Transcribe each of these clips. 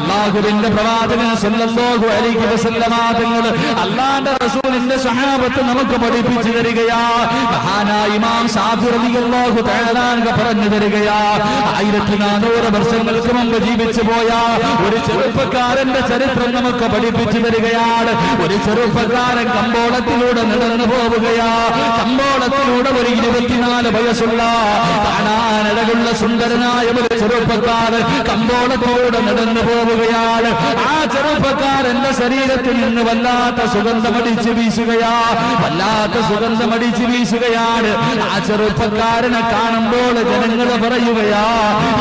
അള്ളാഹുവിന്റെ പ്രവാചകൻ സല്ലല്ലാഹു അലൈഹി വസല്ലമ തങ്ങൾ അള്ളാന്റെ റസൂലിന്റെ സഹാബത്ത് നമുക്ക് പഠിപ്പിച്ചു തരികയാ. മഹാനായ ഇമാം ഷാഫി റളിയല്ലാഹു തആല പറഞ്ഞു തരികയാ. ആയിരത്തി നാനൂറ് വർഷങ്ങൾക്ക് മുമ്പ് ജീവിച്ചു പോയ ഒരു ചെറുപ്പക്കാരന്റെ ചരിത്രം നമുക്ക് പഠിപ്പിച്ചു തരികയാണ്. ഒരു ചെറുപ്പക്കാരൻ കമ്പോളത്തിലൂടെ നടന്നു പോവുകയാ. കമ്പോളത്തിലൂടെ ഒരു ഇരുപത്തിനാല് വയസ്സുള്ള കാണാനഴകുള്ള സുന്ദരനായ ഒരു ചെറുപ്പക്കാരൻ കമ്പോളത്തിലൂടെ നടന്നു പോവുകയാണ് ആ ചെറുപ്പക്കാരന്റെ ശരീരത്തിൽ നിന്ന് വല്ലാത്ത സുഗന്ധമടിച്ച് വീശുകയാ. വല്ലാത്ത സുഗന്ധമടിച്ച് വീശുകയാണ്. ആ ചെറുപ്പക്കാരനെ കാണുമ്പോൾ ജനങ്ങൾ പറയുകയാ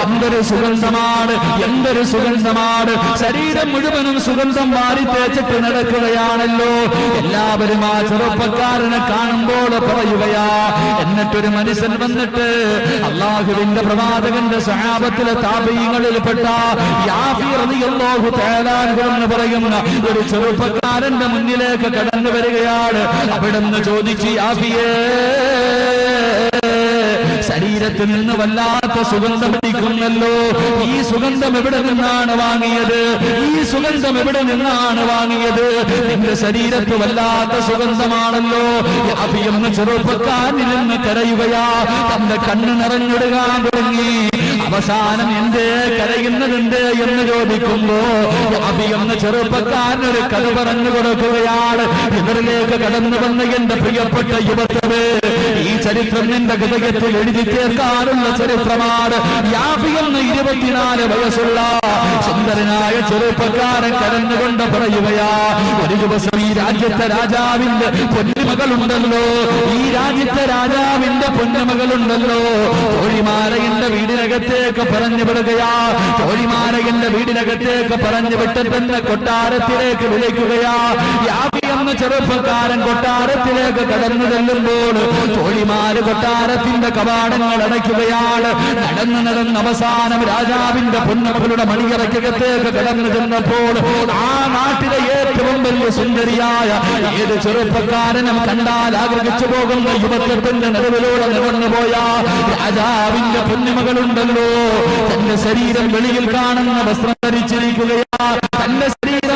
എന്തൊരു സുഗന്ധമാണ് എന്തൊരു സുഗന്ധമാണ്. ശരീരം മുഴുവനും സുഗന്ധം മാറി തേച്ചിട്ട് നടക്കുകയാണല്ലോ. എല്ലാവരും ആ ചെറുപ്പക്കാരനെ കാണുമ്പോൾ പറയുകയാ എന്നിട്ടൊരു മനുഷ്യൻ വന്നിട്ട് അള്ളാഹുവിന്റെ പ്രവാചകന്റെ സഹാബത്തിലെ താപീയങ്ങളിൽപ്പെട്ട യാഫി തആല എന്ന് പറയുന്ന ഒരു ചെറുപ്പക്കാരന്റെ മുന്നിലേക്ക് കടന്നു വരികയാണ്. അവിടുന്ന് ചോദിച്ചു യാഫിയേ ശരീരത്തിൽ നിന്ന് വല്ലാത്ത സുഗന്ധം അടിക്കുന്നല്ലോ ഈ സുഗന്ധം എവിടെ നിന്നാണ് വാങ്ങിയത്? ഈ സുഗന്ധം എവിടെ നിന്നാണ് വാങ്ങിയത്? നിന്റെ ശരീരത്ത് വല്ലാത്ത സുഗന്ധമാണല്ലോ. അഭിയെന്ന് ചെറുപ്പക്കാരിൽ നിന്ന് കരയുകയാ. തന്റെ കണ്ണ് നിറഞ്ഞിടുകാൻ തുടങ്ങി. അവസാനം എന്തേ കരയുന്നതുണ്ട് എന്ന് ചോദിക്കുമ്പോ അബി എന്ന ചെറുപ്പക്കാരൻ ഒരു കഥ പറഞ്ഞു കൊടുക്കുകയാണ്. ഇവരിലേക്ക് കടന്നു വന്ന എന്റെ പ്രിയപ്പെട്ട യുവത്വേ ഈ ചരിത്രം നിന്റെ ഹൃദയത്തിൽ എഴുതി ചേർക്കാനുള്ള ചരിത്രമാണ്. യാഫി എന്ന ഇരുപത്തിനാല് വയസ്സുള്ള സുന്ദരനായ ചെറുപ്പക്കാരൻ കരഞ്ഞുകൊണ്ട് പറയുകയാ ഒരു ദിവസം ഈ രാജ്യത്തെ രാജാവിന്റെ പൊന്നുമകളുണ്ടല്ലോ ഈ രാജ്യത്തെ രാജാവിന്റെ പൊന്നുമകളുണ്ടല്ലോ തോഴിമാരയുടെ വീടിനകത്തേക്ക് പറഞ്ഞു വിടുകയാ. തോഴിമാരയുടെ വീടിനകത്തേക്ക് പറഞ്ഞു വിട്ടിട്ടെന്ന് കൊട്ടാരത്തിലേക്ക് വിളിക്കുകയാ. യാവി എന്ന ചെറുപ്പക്കാരൻ കൊട്ടാരത്തിലേക്ക് കടന്നു ചെല്ലുമ്പോൾ തോഴിമാര് കൊട്ടാരത്തിന്റെ കവാടങ്ങൾ അടയ്ക്കുകയാണ്. നടന്നു നടന്ന് അവസാനം രാജാവിന്റെ പൊന്നമകളുടെ മണിയറക്കകത്തേക്ക് കടന്നു ചെന്നപ്പോൾ ആ നാട്ടിലെ ഏറ്റവും വലിയ സുന്ദരിയായ ഏത് ചെറുപ്പക്കാരനും കണ്ടാൽ ആഗ്രഹിച്ചു പോകുന്ന യുവത്വത്തിന്റെ നടുവിലൂടെ നടന്നുപോയ രാജാവിന്റെ പൊന്നുമകളുണ്ടല്ലോ. തന്റെ ശരീരം വെളിയിൽ കാണുന്ന വസ്ത്രം ധരിച്ചിരിക്കുകയാ. തന്റെ ശരീരം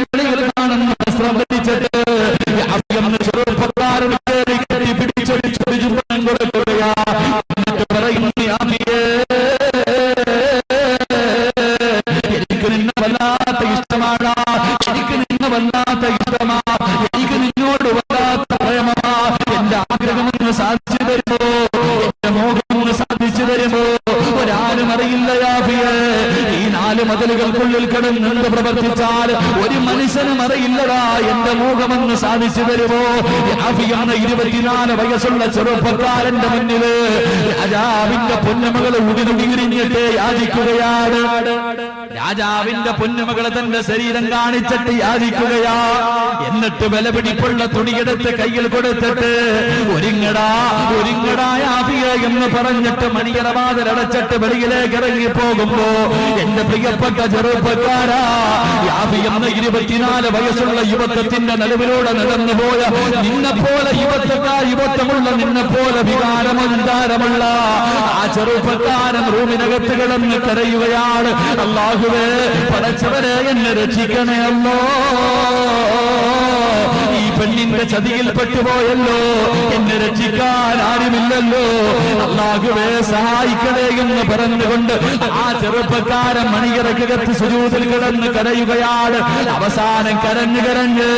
മതിലുകൾക്കുള്ളിൽ നിന്ന് പ്രവർത്തിച്ചാൽ ഒരു മനുഷ്യനും അറിയില്ലടാ എന്റെ മൂഖമെന്ന് സാധിച്ചു തരുമോ? യാഫി എന്ന ഇരുപത്തിനാല് വയസ്സുള്ള ചെറുപ്പക്കാരന്റെ മുന്നിൽ രാജാവിന്റെ പൊന്നമകൾ ഉടിനുടിഞ്ഞിട്ട് യാചിക്കുകയാണ്. രാജാവിന്റെ പൊന്നുമകളെ തന്റെ ശരീരം കാണിച്ചിട്ട് യാചിക്കുകയാ. എന്നിട്ട് വിലപിടിപ്പുള്ള തുണിയെടുത്ത് കയ്യിൽ കൊടുത്തിട്ട് ഒരുങ്ങടാ ഒരുങ്ങടാ എന്ന് പറഞ്ഞിട്ട് മണിയറവാതിൽ അടച്ചിട്ട് വെളിയിലേക്ക് ഇറങ്ങി പോകുമ്പോ എന്റെ പ്രിയപ്പെട്ട ചെറുപ്പക്കാരാ യാഫി എന്ന ഇരുപത്തിനാല് വയസ്സുള്ള യുവത്വത്തിന്റെ നടുവിലൂടെ നടന്നുപോയ നിന്നെ പോലെ യുവത്വക്കാർ യുവത്വമുള്ള നിന്നെ പോലെ വികാരമന്താരമുള്ള ആ ചെറുപ്പക്കാരൻ റൂമിനകത്ത് കിടന്ന് കരയുകയാണ്. അള്ളാഹുവേ പടച്ചവരെ എന്നെ രക്ഷിക്കണേ അല്ലോ. ഈ പെണ്ണിന്റെ ചതിയിൽ പെട്ടുപോയല്ലോ. എന്നെ രക്ഷിക്കാൻ ആരുമില്ലല്ലോ. അള്ളാഹുവേ സഹായിക്കണേ എന്ന് പറഞ്ഞുകൊണ്ട് ആ ചെറുപ്പക്കാരൻ മണിയറക്കകത്ത് സുജൂതിൽ കിടന്ന് കരയുകയാണ്. അവസാനം കരഞ്ഞു കരഞ്ഞ്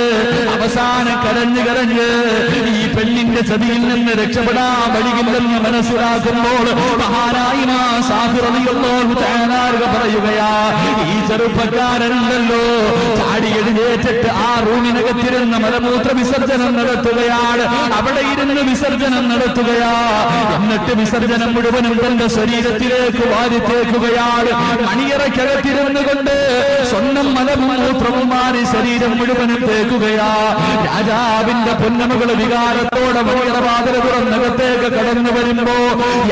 അവസാനം കരഞ്ഞു കരഞ്ഞ് ഈ പെണ്ണിന്റെ ചതിയിൽ നിന്ന് രക്ഷപ്പെടാൻ വഴിയില്ലെന്ന് മനസ്സിലാക്കുമ്പോൾ പറയുകയാ ഈ ചെറുപ്പക്കാരനുണ്ടല്ലോ ചാടി എഴുന്നേറ്റിട്ട് ആ റൂമിനകത്തിരുന്ന് മലമൂത്ര വിസർജനം നടത്തുകയാണ്. അവിടെ ഇരുന്ന് വിസർജനം നടത്തുകയാ. എന്നിട്ട് വിസർജനം മുഴുവനും തന്റെ ശരീരത്തിലേക്ക് വാരിത്തേക്കുകയാണ് മണിയറയ്ക്കകത്തിരുന്നു കൊണ്ട് സ്വന്തം മലമൂത്രവും മാറി ശരീരം മുഴുവനും തേക്കുകയാ. രാജാവിന്റെ പൊന്നമകൾ വികാരത്തോടെ മണിയറവാതിൽ തുറന്നകത്തേക്ക് കടന്നു വരുമ്പോ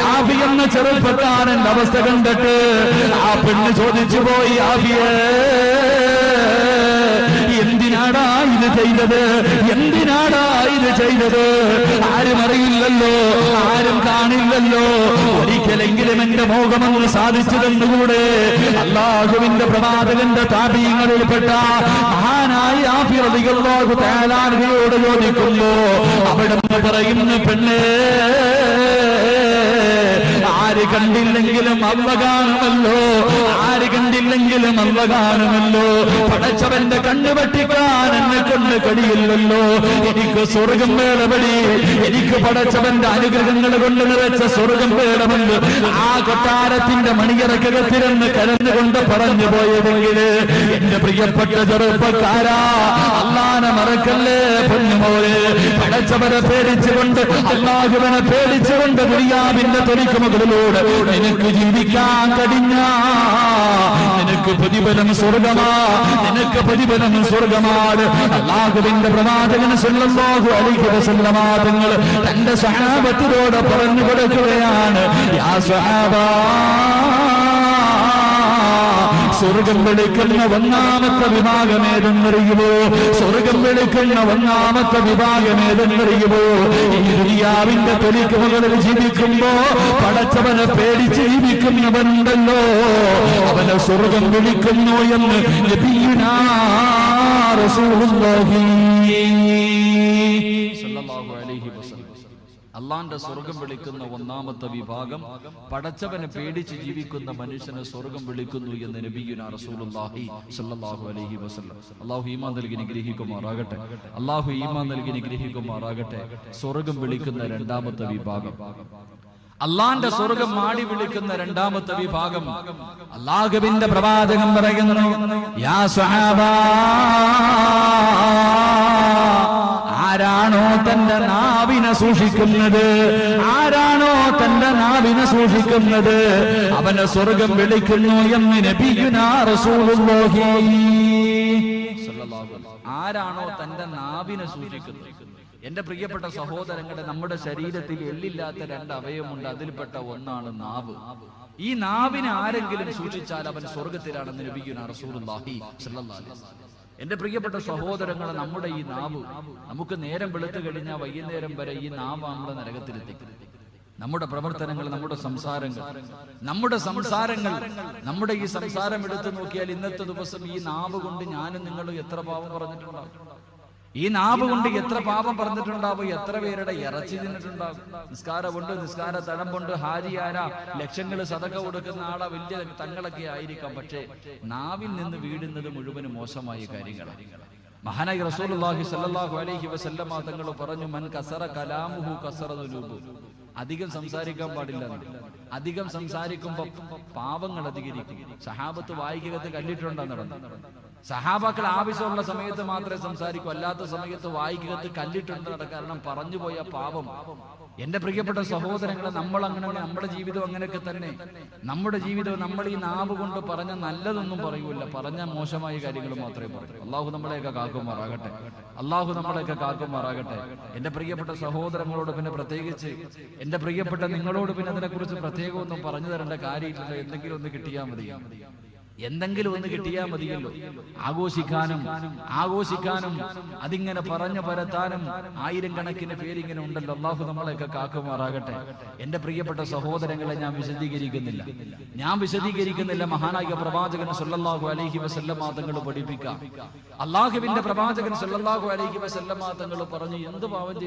യാഫി എന്ന ചെറുപ്പക്കാരന്റെ അവസ്ഥ കണ്ടിട്ട് ആ പെണ്ണ് ചോദിച്ചു പോയി യാഫിയേ ചെയ്തത്? എന്തിനാടാ ഇത് ചെയ്തത്? ആരും അറിയില്ലല്ലോ ആരും കാണില്ലല്ലോ. ഒരിക്കലെങ്കിലും എന്റെ മോഹമൊന്ന് സാധിച്ചു തന്നുകൂടെ അള്ളാഹുവിന്റെ പ്രവാചകന്റെ താപീയങ്ങളിൽപ്പെട്ട മഹാനായ ആഫിറികളോട് തേലാനുകളോട് ചോദിക്കുന്നു അവിടെ നിന്ന് പറയുന്നു പെണ്ണേ ആര് കണ്ടില്ലെങ്കിലും അമ്മ കാണുമല്ലോ ആര് കണ്ടില്ലെങ്കിലും അമ്മ കാണുമല്ലോ പടച്ചവന്റെ കണ്ണു പട്ടിക്കാൻ എന്നെ കൊണ്ട് കഴിയില്ലല്ലോ എനിക്ക് സ്വർഗം വേളപടി എനിക്ക് പടച്ചവന്റെ അനുഗ്രഹങ്ങൾ കൊണ്ട് നിറച്ച സ്വർഗം വേണമെന്ന് ആ കൊട്ടാരത്തിന്റെ മണിയറക്കകത്തിരുന്ന് കരഞ്ഞുകൊണ്ട് പറഞ്ഞു പോയതെങ്കിൽ എന്റെ പ്രിയപ്പെട്ട ചെറുപ്പക്കാരാ അള്ളാനെ മറക്കല്ലേ പൊന്നുമോര് പടച്ചവനെ പേടിച്ചുകൊണ്ട് അള്ളാഹുവനെ പേടിച്ചുകൊണ്ട് ദുരിയാവിന്റെ തൊലിക്ക് മുകളിലൂടെ നിനക്ക് ജീവിക്കാൻ കഴിഞ്ഞ. നിനക്ക് പ്രതിഫലം സ്വർഗമാ നിനക്ക് പ്രതിഫലം സ്വർഗമാണ് അള്ളാഹുവിന്റെ പ്രവാചകന് സ്വല്ലല്ലാഹു അലൈഹി വസല്ലമ തന്റെ സഹാബത്തിനോട് പറഞ്ഞു കൊടുക്കുകയാണ് യാ സഹാബാ സ്വർഗം വിളിക്കുന്ന ഒന്നാമത്തെ വിഭാഗം ഏതെന്നറിയുമോ? സ്വർഗം വിളിക്കുന്ന ഒന്നാമത്തെ വിഭാഗം ഏതെന്നറിയുമോ? ദുനിയാവിന്റെ തൊലിക്ക് മുകളിൽ ജീവിക്കുമ്പോ പടച്ചവനെ പേടിച്ച് ജീവിക്കുന്നവനുണ്ടല്ലോ. അവനെ സ്വർഗം വിളിക്കുന്നു എന്ന് റസൂലുള്ളാഹി അള്ളാന്റെ സ്വർഗം വിളിക്കുന്ന ഒന്നാമത്തെ വിഭാഗം പടച്ചവനെ പേടിച്ച് ജീവിക്കുന്ന മനുഷ്യനെ സ്വർഗം വിളിക്കുന്നു എന്ന് നബിയുന അലൈഹി വസല്ലം. അള്ളാഹു ഈമാൻ നൽകി നിഗ്രഹിക്കുമാറാകട്ടെ അള്ളാഹു ഈമാൻ നൽകി നിഗ്രഹിക്കുമാറാകട്ടെ സ്വർഗം വിളിക്കുന്ന രണ്ടാമത്തെ വിഭാഗം. അള്ളാന്റെ സ്വർഗം മാടി വിളിക്കുന്ന രണ്ടാമത്തെ വിഭാഗം അള്ളാഹുവിന്റെ പ്രവാചകം പറയുന്നു യാ സ്വഹാബാ ആരാണോ തന്റെ നാവിനെ സൂക്ഷിക്കുന്നത്? ആരാണോ തന്റെ നാവിനെ സൂക്ഷിക്കുന്നത്? അവനെ സ്വർഗം വിളിക്കുന്നു എന്ന് ആരാണോ തന്റെ നാവിനെ സൂക്ഷിക്കുന്നത്? എന്റെ പ്രിയപ്പെട്ട സഹോദരങ്ങളുടെ നമ്മുടെ ശരീരത്തിൽ എല്ലില്ലാത്ത രണ്ട് അവയവമുണ്ട്. അതിൽപ്പെട്ട ഒന്നാണ് നാവ്. ഈ നാവിനെ ആരെങ്കിലും സൂക്ഷിച്ചാൽ അവൻ സ്വർഗത്തിലാണെന്ന് ലഭിക്കുന്ന വസല്ലം. എന്റെ പ്രിയപ്പെട്ട സഹോദരങ്ങളെ നമ്മുടെ ഈ നാവ് നമുക്ക് നേരം വെളുത്തു കഴിഞ്ഞാൽ വൈകുന്നേരം വരെ ഈ നാവ് നമ്മുടെ നമ്മുടെ പ്രവർത്തനങ്ങൾ നമ്മുടെ സംസാരങ്ങൾ നമ്മുടെ സംസാരങ്ങൾ നമ്മുടെ ഈ സംസാരം എടുത്തു നോക്കിയാൽ ഇന്നത്തെ ദിവസം ഈ നാവ് കൊണ്ട് ഞാനും നിങ്ങളും എത്ര പാവം പറഞ്ഞിട്ടുണ്ടാവും. ഈ നാവ് കൊണ്ട് എത്ര പാപം പറഞ്ഞിട്ടുണ്ടാവും? എത്ര പേരുടെ ഇറച്ചി തിന്നിട്ടുണ്ടാവും? നിസ്കാരമുണ്ട് നിസ്കാര തഴമ്പുണ്ട് ഹാരിയാര ലക്ഷങ്ങൾ സതക കൊടുക്കുന്ന ആളെ വലിയ തങ്ങളൊക്കെ ആയിരിക്കാം. പക്ഷേ നാവിൽ നിന്ന് വീടുന്നത് മുഴുവൻ മോശമായ കാര്യങ്ങളാണ് മഹാനായി റസൂലുള്ളാഹി സ്വല്ലല്ലാഹു അലൈഹി വസല്ലമ തങ്ങൾ പറഞ്ഞു മൻ കസറ കലാമുഹു കസറ ദുനൂബു. അധികം സംസാരിക്കാൻ പാടില്ല അധികം സംസാരിക്കുമ്പോ പാവങ്ങൾ അധികരിക്കും. സഹാബത്ത് വായിക്കകത്ത് കണ്ടിട്ടുണ്ടെന്ന് നടന്നു സഹാബാക്കൾ ആവശ്യമുള്ള സമയത്ത് മാത്രമേ സംസാരിക്കൂ. അല്ലാത്ത സമയത്ത് വായിക്കകത്ത് കല്ലിട്ടുണ്ട് കാരണം പറഞ്ഞുപോയ പാപം. എന്റെ പ്രിയപ്പെട്ട സഹോദരങ്ങളെ നമ്മൾ അങ്ങനെ നമ്മുടെ ജീവിതം അങ്ങനെയൊക്കെ തന്നെ. നമ്മുടെ ജീവിതം നമ്മൾ ഈ നാവ് കൊണ്ട് പറഞ്ഞ നല്ലതൊന്നും പറയൂല. പറഞ്ഞ മോശമായ കാര്യങ്ങൾ മാത്രമേ പറയൂ. അള്ളാഹു നമ്മളെയൊക്കെ കാക്കുമാറാകട്ടെ. അള്ളാഹു നമ്മളെയൊക്കെ കാക്കുമാറാകട്ടെ. എന്റെ പ്രിയപ്പെട്ട സഹോദരങ്ങളോട് പിന്നെ പ്രത്യേകിച്ച് എന്റെ പ്രിയപ്പെട്ട നിങ്ങളോട് പിന്നെ അതിനെക്കുറിച്ച് പ്രത്യേകമൊന്നും പറഞ്ഞു തരേണ്ട കാര്യമില്ലല്ലോ. എന്തെങ്കിലും ഒന്ന് കിട്ടിയാൽ മതി. എന്തെങ്കിലും ഒന്ന് കിട്ടിയാൽ മതിയല്ലോ. ആഘോഷിക്കാനും ആഘോഷിക്കാനും അതിങ്ങനെ പറഞ്ഞു പരത്താനും ആയിരം കണക്കിന് പേരിങ്ങനെ ഉണ്ടല്ലോ. അള്ളാഹു നമ്മളെയൊക്കെ കാക്കുമാറാകട്ടെ. എന്റെ പ്രിയപ്പെട്ട സഹോദരങ്ങളെ ഞാൻ വിശദീകരിക്കുന്നില്ല. ഞാൻ വിശദീകരിക്കുന്നില്ല. മഹാനായ പ്രവാചകൻ സല്ലല്ലാഹു അലഹി വസല്ലമാതങ്ങൾ പഠിപ്പിക്കാം. അള്ളാഹുവിന്റെ പ്രവാചകൻ സല്ലല്ലാഹു അലഹി വസല്ലമാതങ്ങൾ പറഞ്ഞു എന്ത് പാവം